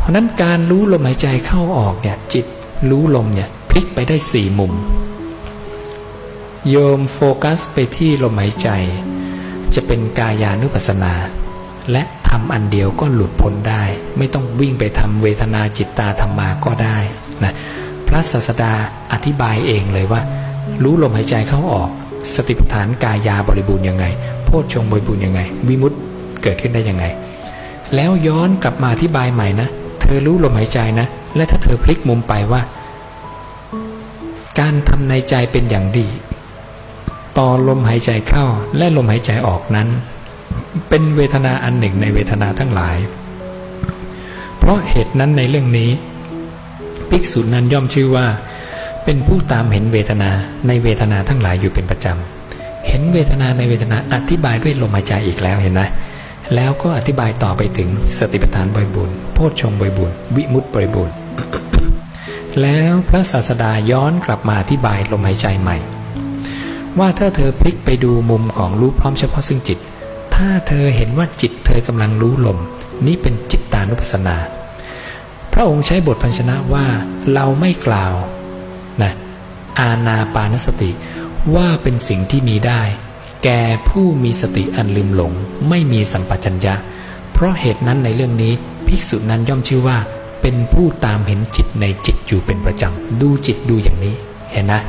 เพราะนั้นการรู้ลมหายใจเข้าออกเนี่ยจิตรู้ลมเนี่ยพลิกไปได้สี่มุม โยมโฟกัสไปที่ลมหายใจ จะเป็นกายานุปัสสนา และทำอันเดียวก็หลุดพ้นได้ ไม่ต้องวิ่งไปทำเวทนาจิตตาธรรมาก็ได้นะพระศาสดาอธิบายเองเลยว่า รู้ลมหายใจเข้าออก สติปัฏฐานกายาบริบูรณ์ยังไง โพชฌงบริบูรณ์ยังไง วิมุตติเกิดขึ้นได้ยังไง แล้วย้อนกลับมาอธิบายใหม่นะ อรู้ลมหายใจนะ และถ้าเธอพลิกมุมไปว่า การทำในใจเป็นอย่างดี ต่อลมหายใจเข้าและลมหายใจออกนั้น เป็นเวทนาอันหนึ่งในเวทนาทั้งหลาย เพราะเหตุนั้นในเรื่องนี้ภิกษุนั้นย่อมชื่อว่า เป็นผู้ตามเห็นเวทนาในเวทนาทั้งหลายอยู่เป็นประจำเห็นเวทนาในเวทนาอธิบายด้วยลมหายใจอีกแล้วเห็นไหม แล้วก็อธิบายต่อไปถึงสติปัฏฐานบริบูรณ์โพชฌงค์บริบูรณ์วิมุตติบริบูรณ์แล้วพระศาสดาย้อนกลับมาอธิบายลมหายใจใหม่ ว่าถ้าเธอพลิกไปดูมุมของรู้พร้อมเฉพาะซึ่งจิต ถ้าเธอเห็นว่าจิตเธอกำลังรู้ลม นี่เป็นจิตตานุปัสสนา พระองค์ใช้บทพันชนะว่าเราไม่กล่าวนะอาณาปานสติว่าเป็นสิ่งที่มีได้ แก่ผู้มีสติอันลืมหลง ไม่มีสัมปชัญญะ เพราะเหตุนั้นในเรื่องนี้ ภิกษุนั้นย่อมชื่อว่า เป็นผู้ตามเห็นจิตในจิตอยู่เป็นประจำดูจิตดูอย่างนี้ เห็นนะ